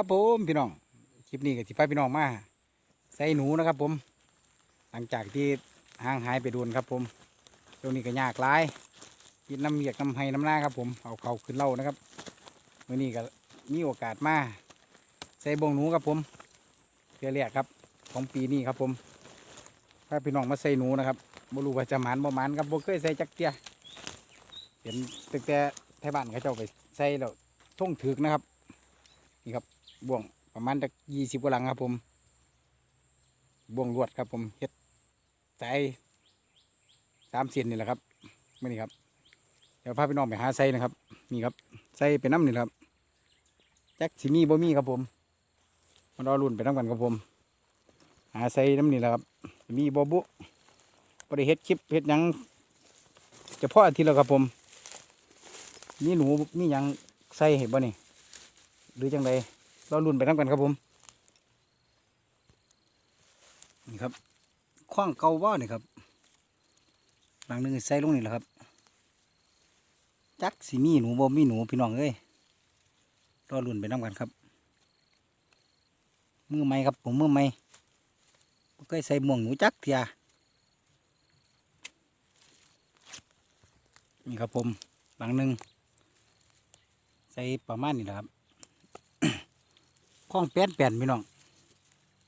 ครับผมพี่น้องคลิปนี้ก็สิพาพี่น้องมาใส่หนูนะครับผม หลังจากที่ห่างหายไปโดนครับผมช่วงนี้ก็ยากหลายกินน้ำเมียกน้ำไห้น้ำหน้าครับผมเอาเขาขึ้นเล่านะครับมื่อนี้ก็มีโอกาสมาใส่บงหนูครับผมเพื่อแรกครับ ของปีนี้ครับผมพาพี่น้องมาใส่หนูนะครับบ่รู้ว่าจะหมานบ่หมานครับบ่เคยใส่จักเตียเห็นตั้งแต่ไทยบ้านเขาเจ้าไปใส่แล้วท่งถึกนะครับนี่ครับ บ่วงประมาณจากยี่สิบกว่าหลังครับ ผมบ่วงลวดครับ ผมเฮ็ดใจสามเสียนนี่แหละครับไม่นี่ครับ เดี๋ยวพาพี่น้องไปหาไส้นะครับ นี่ครับไส้เป็นน้ำนี่ครับแจ็คสิมีบ่มีครับผมมารอรุ่นไปน้ำกันครับผม หาไส้น้ำนี่แหละครับ มีบ่บุบ่ได้เฮ็ดคลิปเฮ็ดยังเฉพาะอาทิตย์แล้วครับผมมีหนูมียังใส่เห็นบ่นี่หรือจังได เราลุ่นไปน้ำกันครับผม นี่ครับคว้างเกาว่านี่ครับ หลังหนึงใส่ลงนี่แหละครับ จักสีมีหนูบ่มีหนูพี่น้องเอ้ยรอลุ่นไปน้ำกันครับ มือไม้ครับผมมือไม้บ่เคยใส่หมวงหนูจักเทียนี่ครับผมหลังหนึงใส่ประมาณนี้แหละครับ คล้องแป้นแป้นพี่น้อง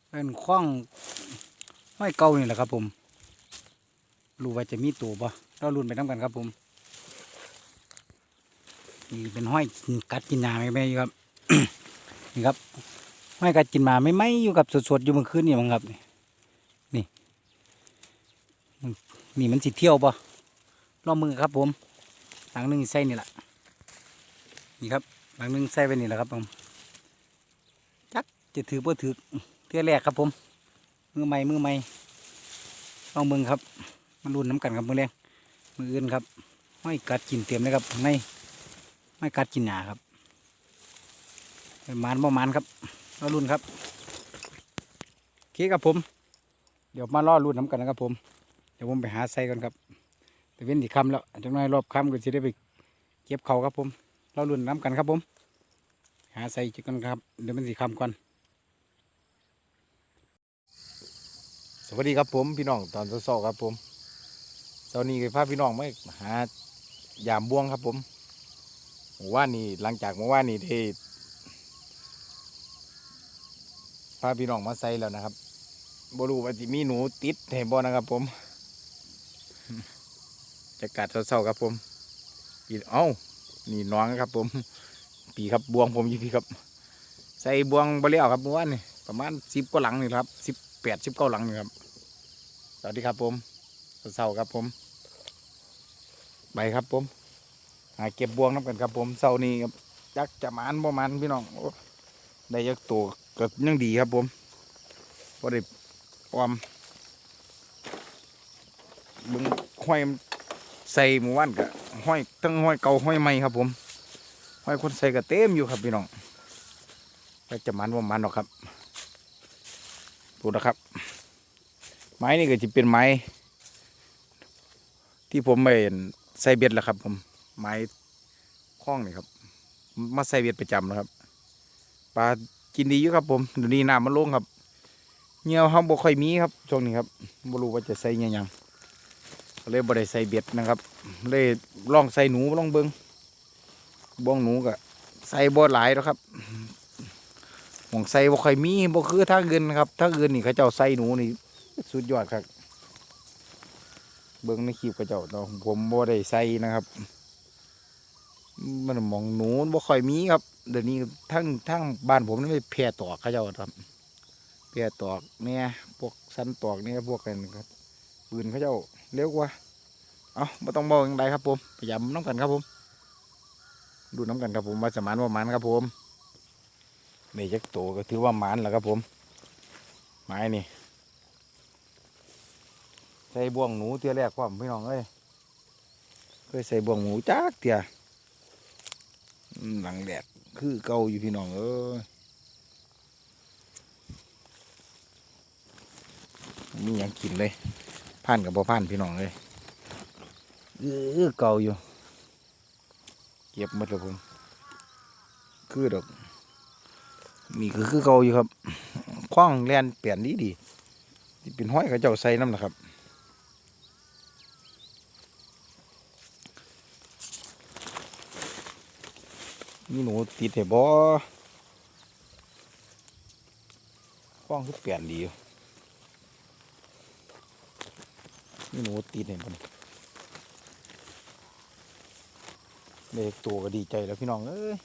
เป็นคล้องห้อยเก่านี่แหละครับ ผม รู้ว่าจะมีตัวบ่เราลุ้นไปน้ำกันครับผม นี่เป็นห้อยกัดกินหนาไม่ไม่ครับ นี่ครับห้อยกัดกินมาไม่ไม่อยู่กับสดๆอยู่เมื่อคืนนี่มั้งครับ นี่ นี่นี่มันสิเที่ยวบ่รอบมือครับผม หลังหนึงใส่นี่แหละนี่ครับ หลังหนึงใส่ไปนี่แหละครับผม จะถือบ่ถือเทื่อแรกครับผม มือใหม่มือใหม่ลองเบิ่งครับมันรุนน้ำกันครับมือแรงมืออื่นครับไม่กัดกินเต็มเลยครับไม่ไม่กัดกินหนาครับเป็นมานบ่หมานครับรอรุ่นครับโอเคครับผม เดี๋ยวมาล่อรุ่นน้ำกันนะครับผม เดี๋ยวผมไปหาใส่กันครับ แต่เว้นอีกคำแล้วจังน้อยรอบคำก็จะได้ไปเก็บเขาครับผมรอรุ่นน้ำกันครับผม หาใส่จิกันครับ เดี๋ยวมันสีคำก่อน สวัสดีครับผมพี่น้องตอนเช้าๆครับผมเช้านี้ก็พาพี่น้องมาหายามบ่วงครับผมเมื่อว่านนี้หลังจากเมื่อวานนี้ได้พาพี่น้องมาใส่แล้วนะครับบรูว่าจะมีหนูติดเห็นบ่นะครับผมจะกัดเช้าๆครับผมปีเอ้านี่น้องครับผม ปีครับบวงผมยู่พี่ครับ ใส่บวงบริเวครับเมื่อวานนี่ประมาณสิบกว่าหลังนี่ครับสิบแปดสิบเก้าหลังนี่ครับ สวัสดีครับผมเสาร์ครับผมไปครับผม หาเก็บบวงน้ำกันครับผมเสาร์นี้ครับจักจะมานบ่หมันพี่น้องได้ยักตัวก็ยังดีครับผมพอได้ความบึงห้อยใส่หมู่บ้านกับห้อยทั้งห้อยเก่าห้อยใหม่ครับผมห้อยคนใส่ก็เต็มอยู่ครับพี่น้องไปจะมันว่ามันหรอกครับดูนะครับ ไม้นี่ก็จะเป็นไม้ ที่ผมไปใส่เบ็ดแหละครับ ผม ไม้คล้องนี่ครับ มาใส่เบ็ดประจำนะครับปลากินดีอยู่ครับ ผมเดี๋ยวนี้น้ำมันลงครับเงี้ยวห้องบ่ค่อยมีครับช่วงนี้ครับบ่รู้ว่าจะใส่เงี้ยยังก็เลยบ่ได้ใส่เบ็ดนะครับ เลยลองใส่หนูลองเบิ้งบ้องหนูก็ใส่บ่หลายแล้วครับหมองใส่บ่ค่อยมีบ่คือทางอื่นนะครับทางอื่นนี่เขาเจ้าใส่หนูนี่ สุดยอดครับ เบิ่งในคลิปเขาเจ้าเนาะผมบ่ได้ใส่นะครับ มันมองหนูบ่ค่อยมีครับ เดี๋ยวนี้ทั้งทั้งบ้านผมนี่ไม่แพร่ตอกเขาเจ้าครับแพร่ตอกเนี่ยพวกสันตอกเนี่ยพวกกันครับปืนเขาเจ้าเร็วกว่าเอาไม่ต้องบอกอย่างไรครับผมพยายามน้องกันครับผม ดูน้ำกันครับผมว่าจะหมันว่ามันครับผมนี่ยักษ์โตก็ถือว่ามันแล้วครับผมไม้นี่ ใส่บ่วงหนูเตี้ยแรกความพี่น้องเอ้ยเคยใส่บ่วงหนูจักเตี้ยหลังแดดคือเก่าอยู่พี่น้องเอ้ยมีหยังกินเลยผ่านกับบ่ผ่านพี่น้องเลยเออเก่าอยู่ เก็บหมดแล้วผมคือดอกนี่ก็คือเก่าอยู่ครับคว้างแลนเปลี่ยนดีดีที่เป็นห้อยเขาเจ้าใส่น้ำนะครับ มีหนูติดเหบ่คว้างคือเปลี่ยนดีอยู่มีหนูติดเห็นปะนี่เด็กตัวก็ดีใจแล้วพี่น้องเอ้ย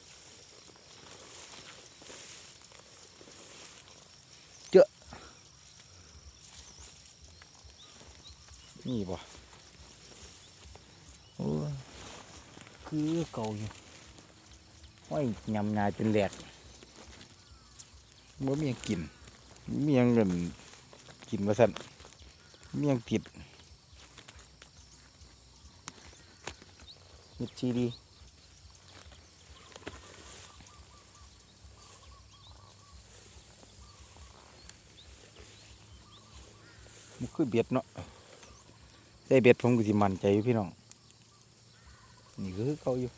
นี่บ่โอ้ยคือเก่าอยู่ ห้อยยำนายเป็นแหลกบ่มียังกินมียังเงินกินมาสั่นมียังติดมิดชีดีมันคือเบียดเนาะได้เบ็ดผมก็สิมันใจอยู่พี่น้อง นี่คือเขาอยู่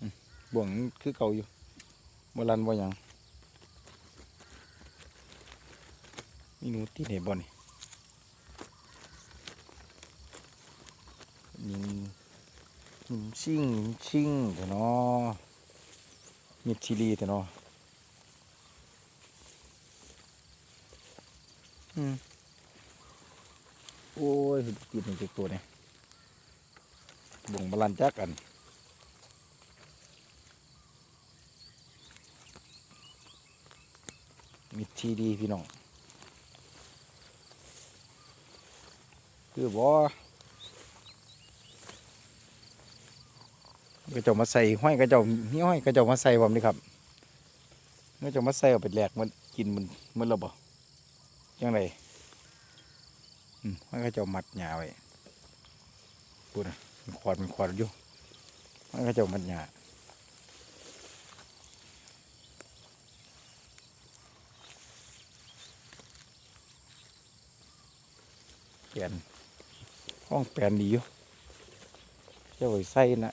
อืม บ่วงคือเก่าอยู่บ่ลันบ่หยังมีหนูที่ไหนบ่นี่ยิงยิงชิงยิงชิงแต่เนาะมีดชิลีแต่เนาะอืมโอ้ยกินหนึ่งตัวเนี่ยบ่งบาลันจักกัน มิดทีดีพี่น้องคือบ่ก็เจ้ามาใส่ห้อยก็เจ้านี่ห้อยก็เจ้ามาใส่ผมนี่ครับก็เจ้ามาใส่เอาไปแหลกมันกินมันมันระบ่ยังไงอืมมันก็จะเอามัดหญ้าไว้พูดนะมันขวาดมันขวาดอยู่มันก็จะเอามัดหญ้า เปนห้องเปนดีอยู่จะไว้ใส่นะ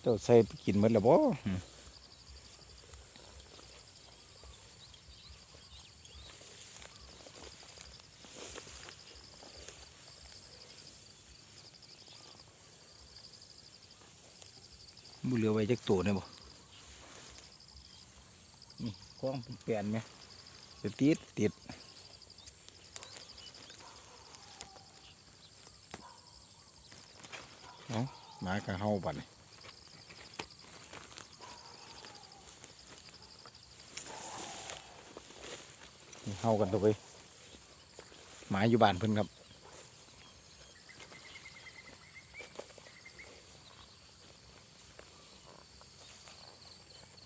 เจ้าใส่ไปกินหมดแล้วบ่อืมบุเหลือไว้จักตัวเนี่ยบ่ นี่กล้องเป็นแปลนไหมจะติดติดเนาหมากระเฮาบัดนี่นี่เฮากันตัวไปหมาอยู่บ้านเพิ่นครับ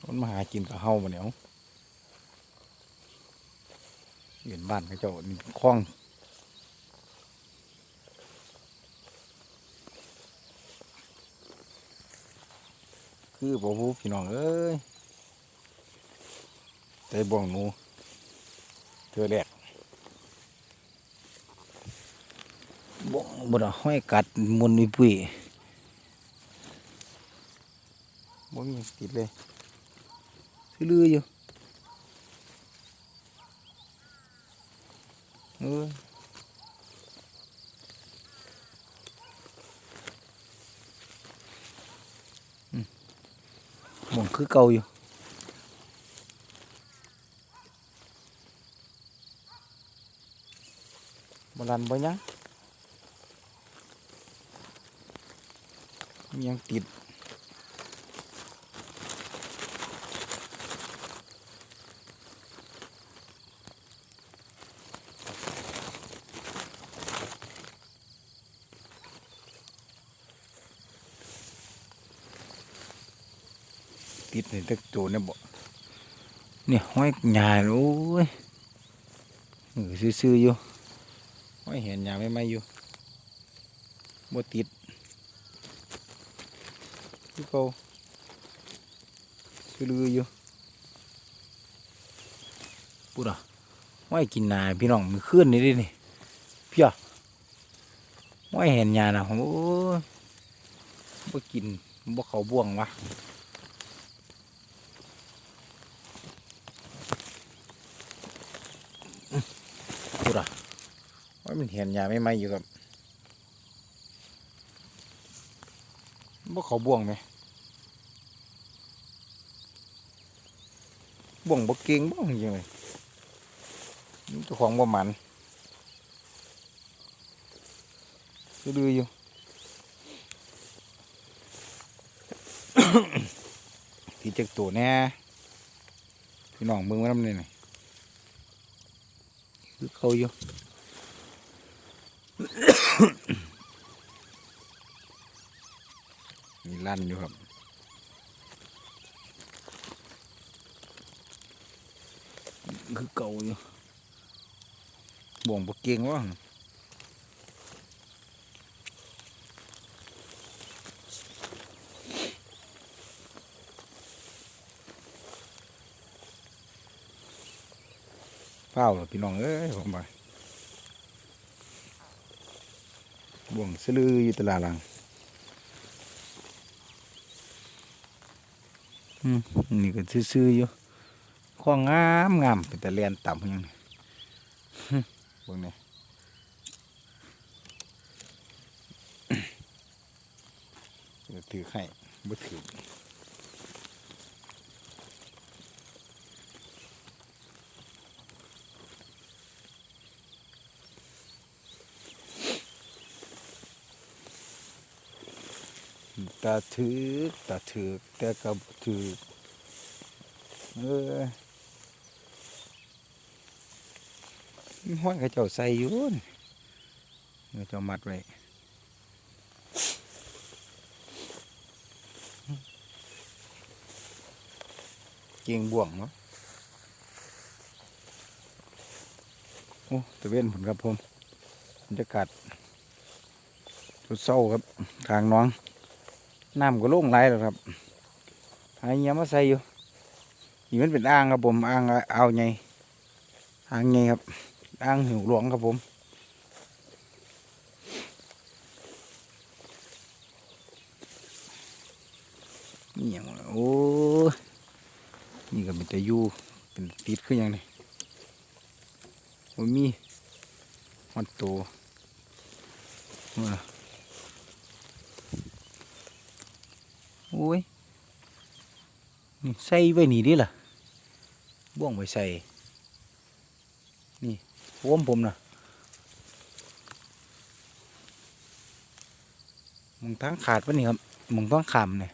มันมาหากินกับเฮามาเนี่ย เห็นบ้านเขาเจ้านี่คลองคือบ่ฮู้พี่น้องเอ้ยแต่บ่วงหนูเธอแรกบ่บ่ดอกห้อยกัดมุนอีปุ้ยบ่มีหยังติดเลยซื้อลืออยู่เอออืม หมองคือเก่า นบ่ตึกจเนี่ยบ่เนี่ยห้อยหยาโอ้ยซื่อๆอยู่ไม่เห็นยาไม่ไม่อยู่บ่ติดคือเขาคือลืออยู่ปุ๊ดอะไม่กินนาพี่น้องมือขึ้นนี่ดินี่เพี่ยว่าเห็นยานะโอ้ยบ่กินบ่เขาบ่วงวะ พูดอะว่ามันเห็นยาไม่ไหมอยู่ครับบ่เขาบ่วงไหมบ่วงบ่เก่งบ่จริงๆเลยเจ้าของบ่หมันดื้ออยู่ที่จักตัวแน่พี่น้องเบิ่งมาน้ำนี่หน่อย คือเขาอยู่มีลั่นอยู่ครั เก่าอยู่บ่วงบกเก่งวะเฝ้าเหรอพี่น้องเอ้ยผมไปบ่วงสลืออยู่ตลาดหลังอืมนี่ก็ซื่อๆอยู่ข้องงามงามเป็นแต่เลียนต่ำยังนี่ฮึเบิ่งนี่เดี๋ยวถือให้บ่ถือ ตาถือตาถือแต่ก็บ่ถือเออห้อยเขาเจ้าใส่อยู่นี่เขาเจ้ามัดไว้เกียงบ่วงเนาะโอ้ตะเวนผลครับผมบรรยากาศสุดเศร้าครับทางน้อง น้ำก็ลงไหลแล้วครับหายเงี้ยมาใส่อยู่นี่มันเป็นอ่างครับผมอ่างเอาไงอ่างไงครับอ่างหิวหลวงครับผมนี่อย่างโอ้นี่ก็เป็นต่อยู่เป็นติดขึ้นอย่างนี้โอ้มีมันโตว่า โอ้ยนี่ใส่ไว้นี่ดิล่ะบ่วงไปใส่ นี่โวมผมนะมึงทั้งขาดวะนี่ครับมึงต้องขามเนี่ย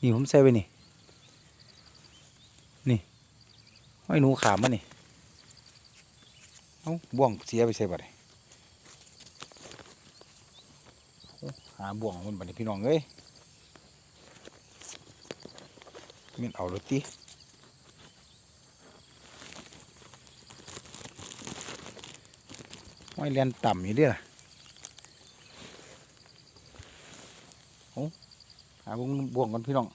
นี่ผมใส่ไว้นี่ นี่ห้อยหนูขามมานี่เอ้าบ่วงเสียไปใส่บัดนี้โอ้หาบ่วงมันบัดนี้พี่น้องเอ้ย แมันเอารถติห้อยเลียนต่ำอยู่เด้อโอ้หาบ่วงบ่วงกันพี่น้อง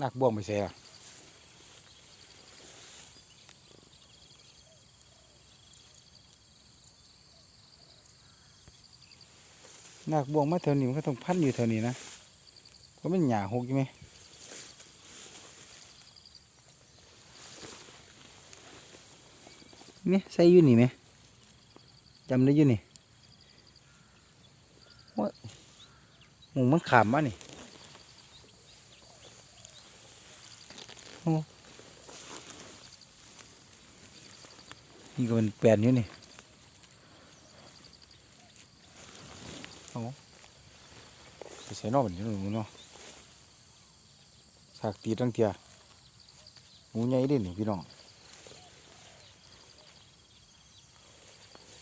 ลากบ่วงไปใส่อะลากบ่วงมาเท่านี้มันก็ต้องพันอยู่เท่านี้นะเพราะมันหยาหกใช่ไหม นี่ใส่อยู่นี่ไหมจำได้อยู่นี่ว่าหมูมันขามมานี่โอ้นี่ก็เป็นแปลนอยู่นี่โอ้ใส่นอกแบบนี้หนูเนาะสากตีตั้งเทียหมูใหญ่ดินี่พี่น้อง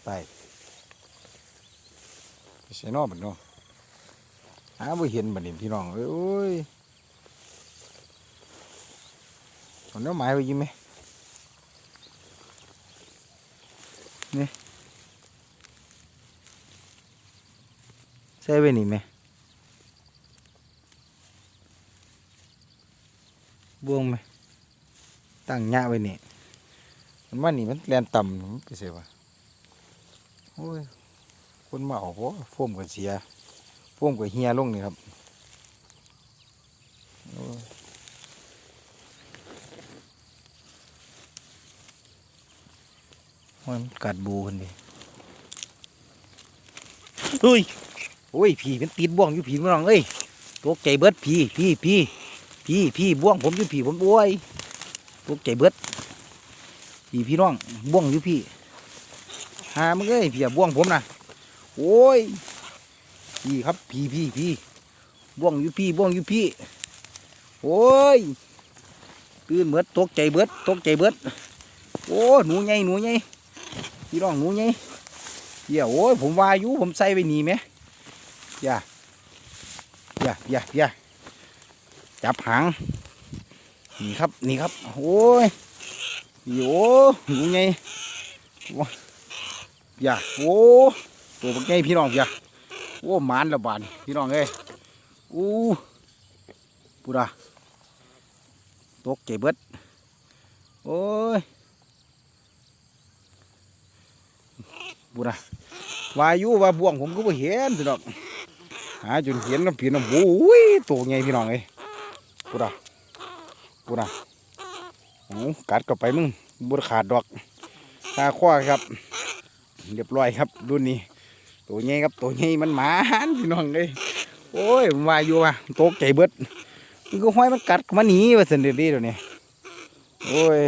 ไปไปใส่นอกบัดเนาะหาบ่เห็นบัดนี้พี่น้องเอ้ยโอ้ยเอาเนื้หมายไว้ยิงไหมนี่ใส่ไว้นี่ไหมบ่วงไหมตั้งหญ้าไว้นี่มันว่านี่มันแลนต่ำมันไปเสียวะ โอ้ยฝนคนมาเอาเพราะโฟมก็เสียโฟมก็เฮียลงนี่ครับมันกัดบูกันดิเฮ้ยโอ้ยผีเป็นตีนบ่วงอยู่ผีม่น้องเอ้ยตกใจเบิดผีผีผีผีผีบ่วงผมอยู่ผีผมโอ้ยตกใจเบิดผีพี่น้องบ่วงอยู่พี่ หามึงเอ้ยผีอะบ่วงผมนะโอ้ยพี่ครับผีผีผีบ่วงอยู่พี่บ่วงอยู่พี่ โอ้ยตื่นเบิดตกใจเบิดตกใจเบิดโอ้หนูใหญ่หนูใหญ่พี่น้องหนูใหญ่เดี๋ยวโอ้ยผมว่าอยู่ผมใส่ไปหนีไหมอย่าอย่าอย่าอย่าจับหางนี่ครับนี่ครับโอ้ยโย่หนูใหญ่ อย่าโอ้ตัวบักใหญ่พี่น้องอย่าโอ้หมานและบาดนพี่น้องเอ้ยอู้ปูดาตกใจเบิดโอ้ยปูดาวายุว่าบ่วงผมก็บ่เห็นสิดอกหาจนเห็นแล้วเพียนแล้วโอ้ยตัวใหญ่พี่น้องเอ้ยปูดาปูดาโอ้กัดก็ไปมึงบ่ได้ขาดดอกตาคว้าครับ เรียบร้อยครับรุ่นนี้ตัวใหญ่ครับตัวใหญ่มันหมานพี่น้องเลยโอ้ยมว่าอยู่ว่าตกใจเบิดมันก็ห้อยมันกัดมาหนีว่าสันเดียดี๋ยวนี้โอ้ย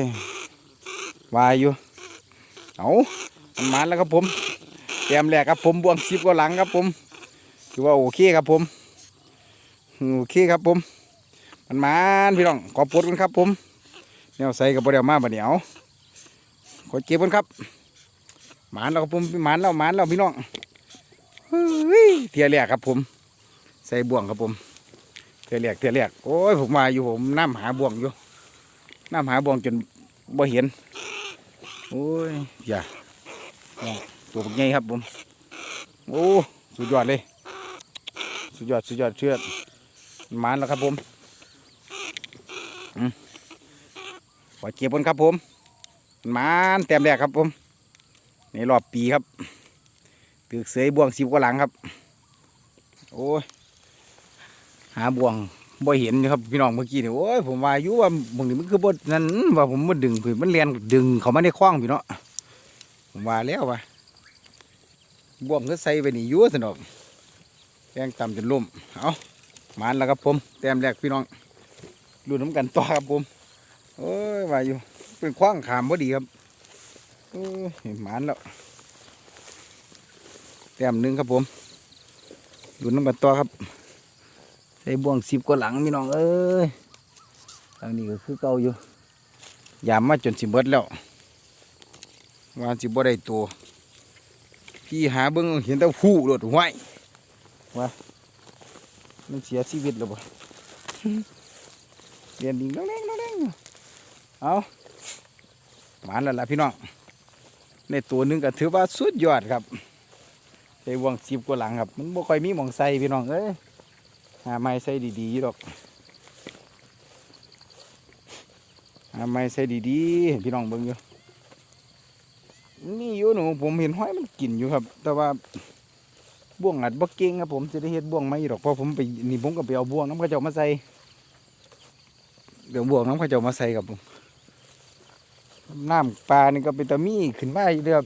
ว่าอยู่เอามันหมาแล้วครับผมเตรียมแหลกครับผมบวงสิบก็หลังครับผมถือว่าโอเคครับผมโอเคครับผม มันหมานพี่น้องขอปลดกันครับผมแนวใส่กับบเดียวมาบัดเดียวขอเก็บกันครับ หมานแล้วครับผมหมานแล้วหมานแล้วพี่น้องเฮ้ยเทียแรกครับผม ใส่บ่วงครับผมเทียแรกเทียแรกโอ้ยผมมาอยู่ผมน้ำหาบ่วงอยู่น้ำหาบ่วงจนบ่เห็นโอ้ยอย่าตัวเป็นไงครับผมโอ้สุดยอดเลย สุดยอดสุดยอดเชื่อหมานแล้วครับผมอืมขอเก็บกันครับผมหมานเต็มแรกครับผม ในรอบปีครับตึกเสยบ่วงสิบกว่าหลังครับ โอ้ยหาบ่วงบ่เห็นอยู่ครับพี่น้องเมื่อกี้เนี่ยโอ้ยผมว่าอยู่ว่าบางทีมันคือบ่นั่นว่าผมมันดึงผืนมันเลียนดึงเขามาในคล้องพี่เนาะผมว่าแล้วว่าบ่วงก็ใส่ไปนี่อยั่วสนอกแรงต่ำจนล่มเอามานแล้วครับผมแต้มแรกพี่น้องดูน้ำกันต่อครับผมโอ้ยว่าอยู่เป็นคว้างขามพอดีครับ หมานแล้วแต้มหนึ่งครับผมดูน้ำบัดตัวครับใส่บ่วงสิบกว่าหลังพี่น้องเอ้ยทางนี้ก็คือเก่าอยู่ยามมาจนสิเบิดแล้วว่าสิบ่ได้ตัวพี่หาเบิ้งเห็นแต่ผู้โดดห้วยว่ามันเสียชีวิตแล้วบ่เรียนดิ่งน้องเล่งน้องเล่งเอาหมานแล้วล่ะพี่น้อง ในตัวหนึงก็ถือว่าสุดยอดครับใส่วงสิบกว่าหลังครับ มันบ่ค่อยมีหมองใส่พี่น้องเอ้ยหาไม้ใส่ดีๆยุดอกหาไม้ใส่ดีๆพี่น้องเบิ่งอยู่นี่อยู่หนูผมเห็นห้อยมันกินอยู่ครับ แต่ว่าบ่วงอัดบ่เก่งครับผมจะได้เฮ็ดบ่วงไม่ดอกเพราะผมไปนี่ผมก็ไปเอาบ่วงน้ำกระเจ้ามาใส่เดี๋ยวบ่วงน้ำกระเจ้ามาใส่กับผม น้ำปลานี่ก็เป็นตะมีขึ้นมาเรื่อย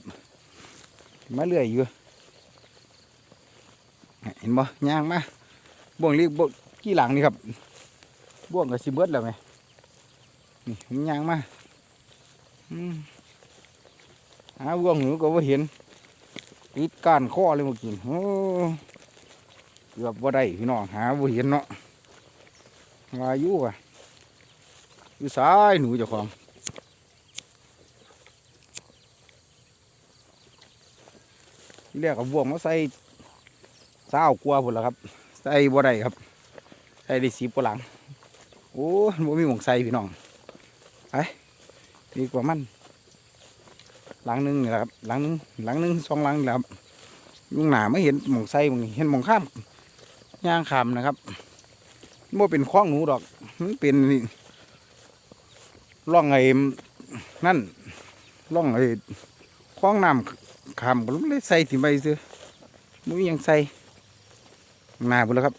ขึ้นมาเรื่อยอยู่เห็นบ่ย่างมาบ่วงเรียกบ่วงกี่หลังนี่ครับบ่วงกับสิเบิดแล้วไหมนี่ผมย่างมาอืมหาบ่วงหนูก็บ่เห็นติดก้านข้อเลยมื่อกี้โอ้เกือบบ่าได้พี่น้องหาบ่เห็นเนาะว่าอยู่ว่ะอยู่ซ้ายหนูเจ้าของ ที่แรกเอาบ่วงมาใส่เศร้ากลัวพุ่นละครับ ใส่บ่ได้ครับ ใส่ได้สีปหลัง โอ้ยบ่มีหมองใส่พี่น้องไปดีกว่ามันหลังหนึงนี่แหละครับหลังหนึงหลังหนึงสองหลังนี่แหละครับลุงหนาไม่เห็นหมองใส่หมองเห็นหมองข้ามย่างขามนะครับโมเป็นคล้องหนูดอกมันเป็นร่องไอ้นั่นร่องไอ้คล้องน้ำ คำก็เลยใส่ถิ่มไปซื้อมุ้ยยังใส่มาบุญแล้วครับ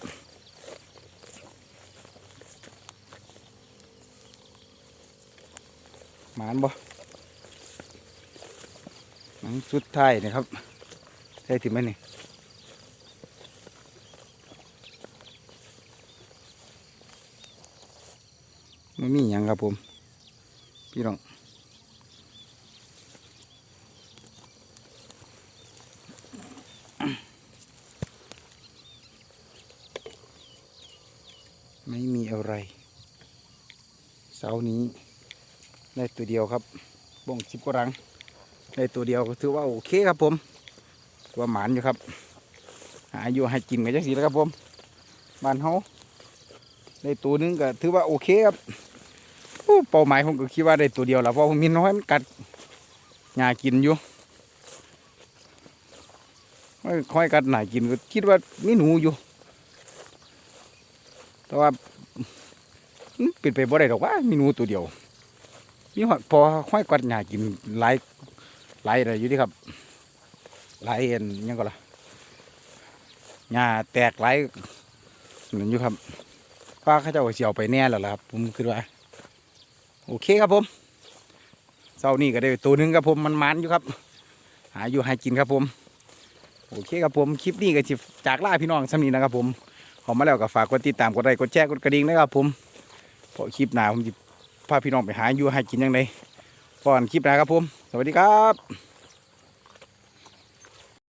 หมานบ่หมันสุดท้ายนะครับใช่ถึงไหมนี่ไม่มีหยังครับผม พี่น้อง ไม่มีอะไร เสาร์ นี้ ได้ตัวเดียวครับบ่งสิบกว่ารังได้ตัวเดียวถือว่าโอเคครับผมตัวหมานอยู่ครับ หาอยู่ให้กินกันจังสีแล้วครับผมบ้านเฮาได้ตัวนึงก็ถือว่าโอเคครับเป้าหมายผมก็คิดว่าได้ตัวเดียวแหละเพราะผมมีน้อยมันกัดหญ้ากินอยู่ไม่ค่อยกัดหน่ากินก็คิดว่ามีหนูอยู่ แต่ว่า เป็นไปบ่ได้ดอกว่ามีหนูตัวเดียว มีหอดพอค่อยกัดหญ้ากินหลายหลายอะไรอยู่ดิครับหลายเอ็นยังก็ล่ะหญ้าแตกหลายนั่นอยู่ครับป้าเขาเจ้าก็เสียวไปแน่แล้วล่ะครับผมคิดว่า โอเคครับผมเช้านี้ก็ได้ตัวหนึงครับผมมันมันอยู่ครับ หาอยู่ให้กินครับผมโอเคครับผมคลิปนี้ก็สิจากล่าพี่น้องสำนีนะครับผมขอมาแล้วก็ฝากกดติดตามกดไลค์กดแชร์กดกระดิ่งนะครับผม เพราะคลิปหน้าผมจะพาพี่น้องไปหาอยู่ให้กินยังไงก่อนคลิปหน้าครับผม สวัสดีครับ